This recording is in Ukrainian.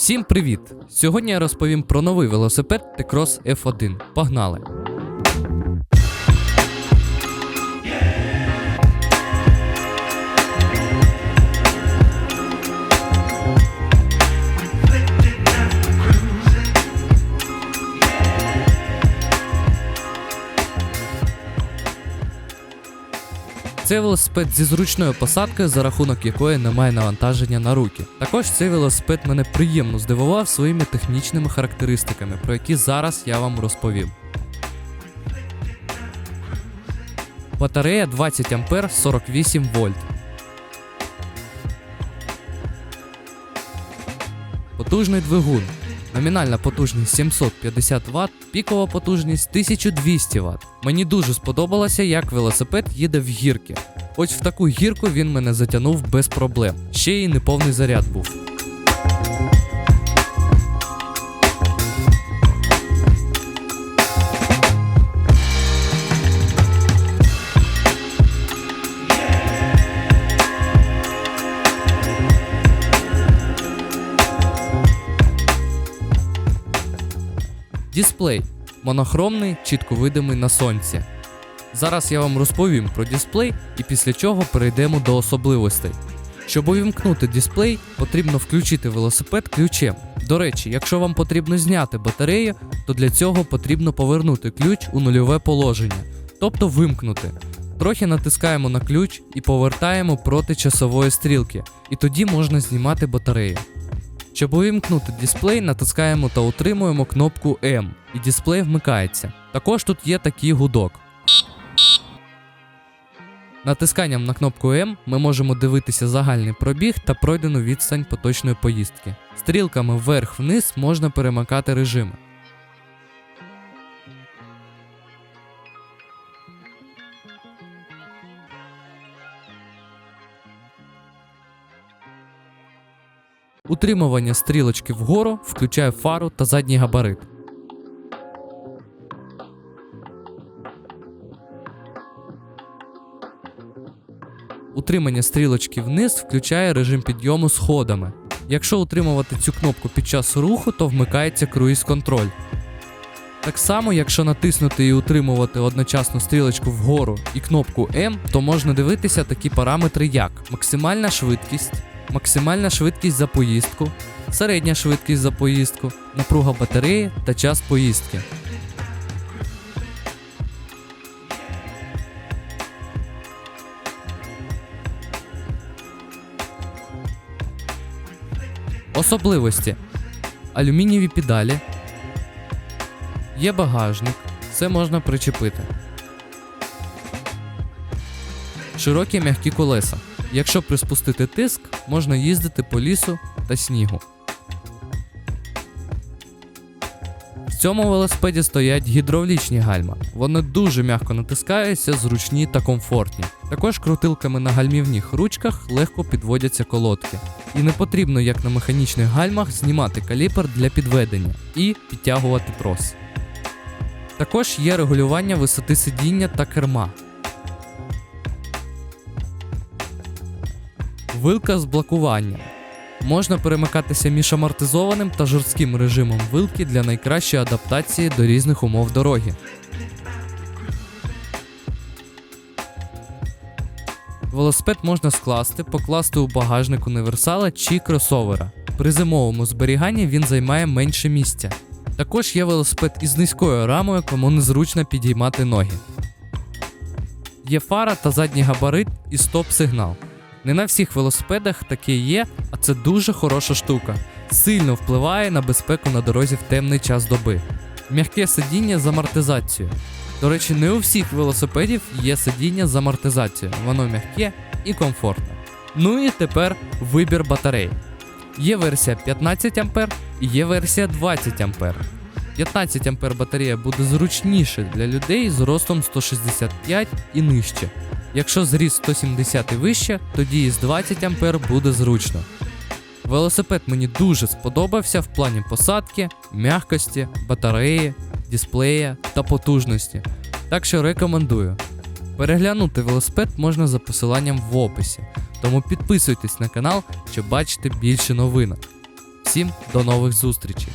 Всім привіт! Сьогодні я розповім про новий велосипед T-Cross F1. Погнали! Це велосипед зі зручною посадкою, за рахунок якої немає навантаження на руки. Також цей велосипед мене приємно здивував своїми технічними характеристиками, про які зараз я вам розповім. Батарея 20 А 48 вольт. Потужний двигун. Номінальна потужність 750 Вт, пікова потужність 1200 Вт. Мені дуже сподобалося, як велосипед їде в гірки. Ось в таку гірку він мене затягнув без проблем. Ще й неповний заряд був. Дисплей монохромний, чітко видимий на сонці. Зараз я вам розповім про дисплей і після чого перейдемо до особливостей. Щоб увімкнути дисплей, потрібно включити велосипед ключем. До речі, якщо вам потрібно зняти батарею, то для цього потрібно повернути ключ у нульове положення, тобто вимкнути. Трохи натискаємо на ключ і повертаємо проти часової стрілки, і тоді можна знімати батарею. Щоб увімкнути дисплей, натискаємо та утримуємо кнопку М, і дисплей вмикається. Також тут є такий гудок. Натисканням на кнопку М ми можемо дивитися загальний пробіг та пройдену відстань поточної поїздки. Стрілками вверх-вниз можна перемикати режими. Утримування стрілочки вгору включає фару та задній габарит. Утримання стрілочки вниз включає режим підйому сходами. Якщо утримувати цю кнопку під час руху, то вмикається круїз контроль. Так само, якщо натиснути і утримувати одночасно стрілочку вгору і кнопку М, то можна дивитися такі параметри, як максимальна швидкість, максимальна швидкість за поїздку, середня швидкість за поїздку, напруга батареї та час поїздки. Особливості: алюмінієві педалі, є багажник, все можна причепити. Широкі м'які колеса. Якщо приспустити тиск, можна їздити по лісу та снігу. В цьому велосипеді стоять гідравлічні гальма. Вони дуже м'яко натискаються, зручні та комфортні. Також крутилками на гальмівних ручках легко підводяться колодки. І не потрібно, як на механічних гальмах, знімати каліпер для підведення і підтягувати трос. Також є регулювання висоти сидіння та керма. Вилка з блокуванням. Можна перемикатися між амортизованим та жорстким режимом вилки для найкращої адаптації до різних умов дороги. Велосипед можна скласти, покласти у багажник універсала чи кросовера. При зимовому зберіганні він займає менше місця. Також є велосипед із низькою рамою, кому незручно підіймати ноги. Є фара та задній габарит і стоп-сигнал. Не на всіх велосипедах таке є, а це дуже хороша штука. Сильно впливає на безпеку на дорозі в темний час доби. М'яке сидіння з амортизацією. До речі, не у всіх велосипедів є сидіння з амортизацією. Воно м'яке і комфортне. Ну і тепер вибір батарей. Є версія 15 А і є версія 20 А. 15 А батарея буде зручніше для людей з ростом 165 і нижче. Якщо зріст 170 і вище, тоді із 20 А буде зручно. Велосипед мені дуже сподобався в плані посадки, м'якості, батареї, дисплея та потужності. Так що рекомендую. Переглянути велосипед можна за посиланням в описі, тому підписуйтесь на канал, щоб бачити більше новинок. Всім до нових зустрічей!